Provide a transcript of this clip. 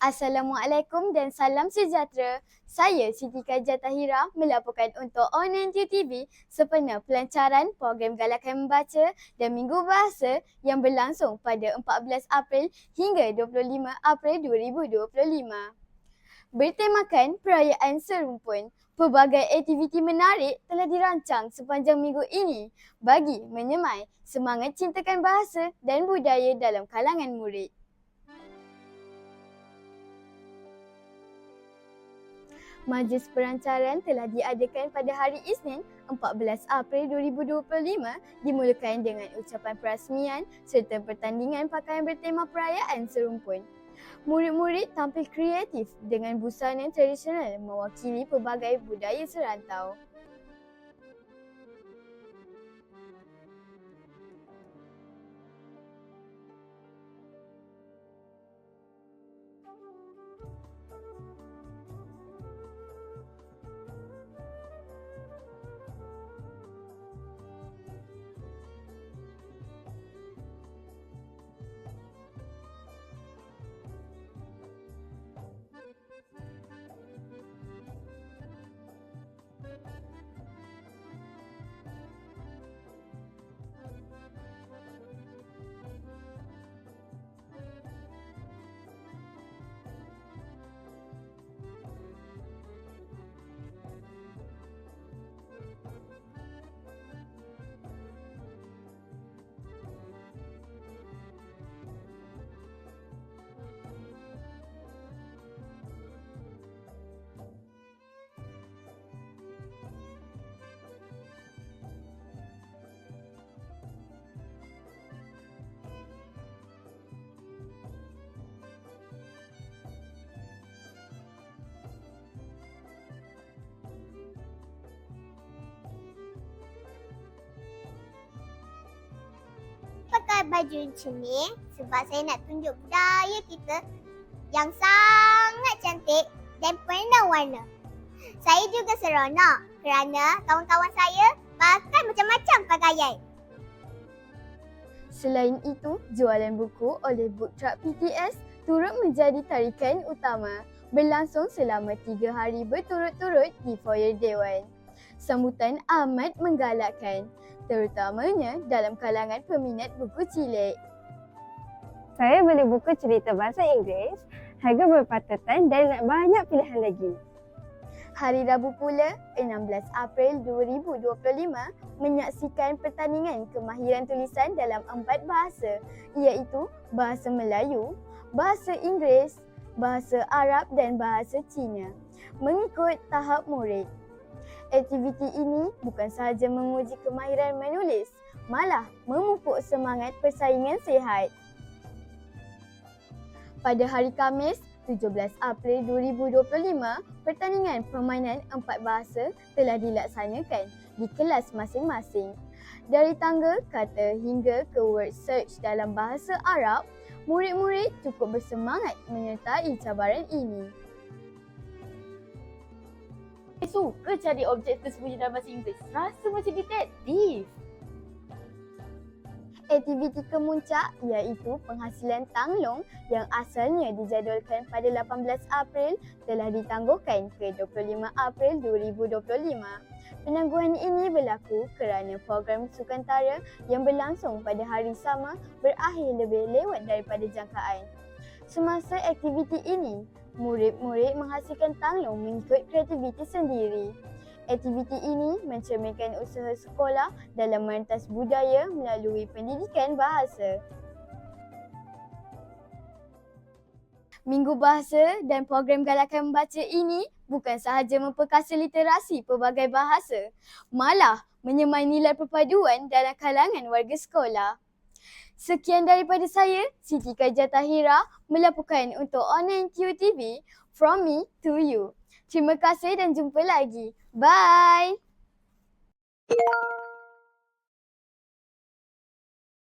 Assalamualaikum dan salam sejahtera. Saya Siti Kajah Tahira melaporkan untuk Online TV sempena pelancaran program Galakan Membaca dan Minggu Bahasa yang berlangsung pada 14 April hingga 25 April 2025. Bertemakan perayaan serumpun, pelbagai aktiviti menarik telah dirancang sepanjang minggu ini bagi menyemai semangat cintakan bahasa dan budaya dalam kalangan murid. Majlis perancaran telah diadakan pada hari Isnin 14 April 2025 dimulakan dengan ucapan perasmian serta pertandingan pakaian bertema perayaan serumpun. Murid-murid tampil kreatif dengan busana tradisional mewakili pelbagai budaya serantau. Pakai baju macam ni sebab saya nak tunjuk budaya kita yang sangat cantik dan penuh warna. Saya juga seronok kerana kawan-kawan saya pakai macam-macam pakaian. Selain itu, jualan buku oleh Book Truck PTS turut menjadi tarikan utama berlangsung selama tiga hari berturut-turut di foyer Dewan. Sambutan amat menggalakkan, terutamanya dalam kalangan peminat buku cilik. Saya beli buku cerita bahasa Inggeris, harga berpatutan dan banyak pilihan lagi. Hari Rabu pula, 16 April 2025 menyaksikan pertandingan kemahiran tulisan dalam empat bahasa iaitu Bahasa Melayu, Bahasa Inggeris, Bahasa Arab dan Bahasa Cina mengikut tahap murid. Aktiviti ini bukan sahaja menguji kemahiran menulis, malah memupuk semangat persaingan sihat. Pada hari Khamis, 17 April 2025, pertandingan permainan empat bahasa telah dilaksanakan di kelas masing-masing. Dari tangga kata hingga ke word search dalam bahasa Arab, murid-murid cukup bersemangat menyertai cabaran ini. Suka cari objek tersembunyi dalam bahasa Inggeris. Rasa macam detektif. Aktiviti kemuncak iaitu penghasilan tanglong yang asalnya dijadualkan pada 18 April telah ditangguhkan ke 25 April 2025. Penangguhan ini berlaku kerana program sukantara yang berlangsung pada hari sama berakhir lebih lewat daripada jangkaan. Semasa aktiviti ini, murid-murid menghasilkan tanglong mengikut kreativiti sendiri. Aktiviti ini mencerminkan usaha sekolah dalam merentas budaya melalui pendidikan bahasa. Minggu Bahasa dan program Galakan Membaca ini bukan sahaja memperkasa literasi pelbagai bahasa, malah menyemai nilai perpaduan dalam kalangan warga sekolah. Sekian daripada saya, Siti Kajah Tahira melaporkan untuk Online QTV from me to you. Terima kasih dan jumpa lagi. Bye.